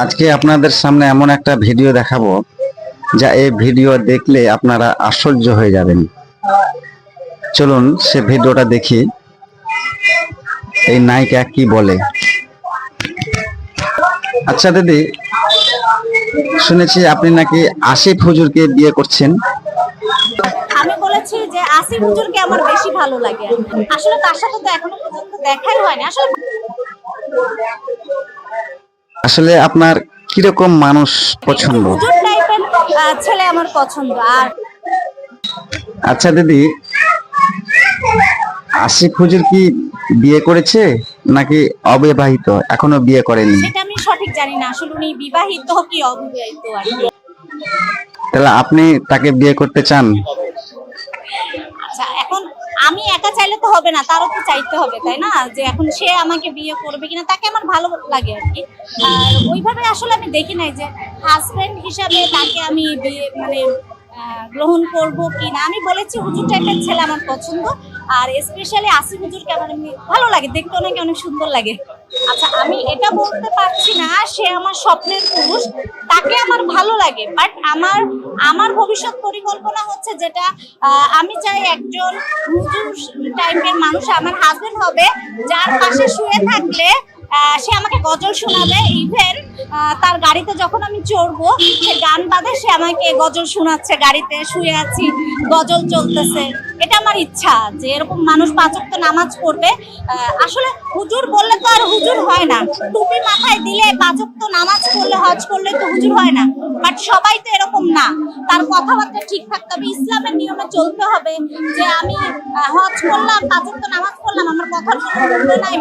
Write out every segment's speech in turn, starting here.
আজকে আপনাদের সামনে এমন একটা ভিডিও দেখাবো, যা এই ভিডিও দেখলে আপনারা আশ্চর্য হয়ে যাবেন। চলুন সে ভিডিওটা দেখি, এই নায়িকা কি বলে। আচ্ছা দিদি, শুনেছি আপনি নাকি আশিফ হুজুরকে বিয়ে করছেন। আমি বলেছি যে আসিফ হুজুরকে আমার বেশি ভালো লাগে। আসলে তার সাথে তো এখনও পর্যন্ত দেখাই হয়নি। আসলে আসলে আপনার কীরকম মানুষ পছন্দ? ছেলে আমার পছন্দ আর আচ্ছা দিদি আশিফ হুজুর কি বিয়ে করেছে নাকি অবিবাহিত এখনও বিয়ে করেনি? সেটা আমি সঠিক জানি না আসলে উনি বিবাহিত কি অবিবাহিত আর তাহলে আপনি তাকে বিয়ে করতে চান? আমি একা চাইলে তো হবে না, তারও তো চাইতে হবে, তাই না? যে এখন সে আমাকে বিয়ে করবে কিনা, তাকে আমার ভালো লাগে আর কি। আর ওইভাবে আসলে আমি দেখি নাই যে হাজব্যান্ড হিসাবে তাকে আমি বিয়ে মানে গ্রহণ করব কি না আমি বলেছি, হুজুর টাইপের ছেলে আমার পছন্দ। আর স্পেশালি আসি হুজুরকে আমার ভালো লাগে, দেখতে অনেকে অনেক সুন্দর লাগে। আচ্ছা আমি এটা বলতে পারছি না, সে আমার স্বপ্নের পুরুষ, তাকে আমার ভালো লাগে বাট আমার আমার ভবিষ্যৎ পরিকল্পনা হচ্ছে যেটা আমি চাই একজন টাইপের মানুষ, আমার হাজবেন্ড হবে, যার পাশে শুয়ে থাকলে সে আমাকে গজল শোনাবে ইভেন তার গাড়িতে যখন আমি চড়বো, সে গান বাঁধে সে আমাকে গজল শোনাচ্ছে, গাড়িতে শুয়ে আছি, গজল চলতেছে। এটা আমার ইচ্ছা যে এরকম মানুষ পাঁচক্ত নামাজ পড়বে। আসলে হুজুর বললে তো আর হুজুর হয় না। টুপি মাথায় দিলে পাঁচক্ত নামাজ পড়লে, হজ করলে তো হুজুর হয় না। বাট সবাই তো এরকম না। তার কথাবার্তা ঠিক থাকতে হবে। ইসলামের নিয়মে চলতে হবে যে আমি হজ করলাম পাঁচক্ত নামাজ পড়লাম, আমার কথার নাই।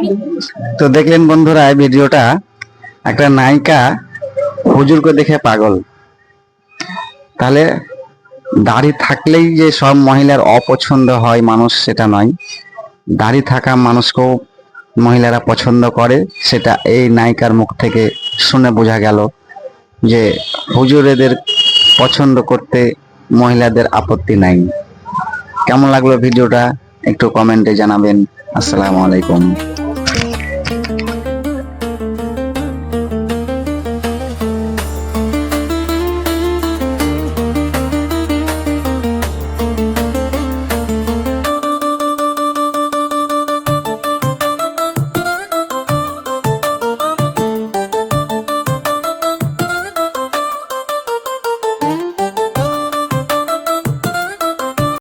তো দেখলেন বন্ধুরা, এই ভিডিওটা একটা নায়িকা হুজুরকে দেখে পাগল। তাহলে দাড়ি থাকলেই যে সব মহিলার অপছন্দ হয় মানুষ, সেটা নয়। দাড়ি থাকা মানুষকেও মহিলারা পছন্দ করে, সেটা এই নায়িকার মুখ থেকে শুনে বোঝা গেল যে হুজুর এদের পছন্দ করতে মহিলাদের আপত্তি নাই। কেমন লাগল ভিডিওটা? একটু কমেন্টে জানাবেন। আসসালামু আলাইকুম।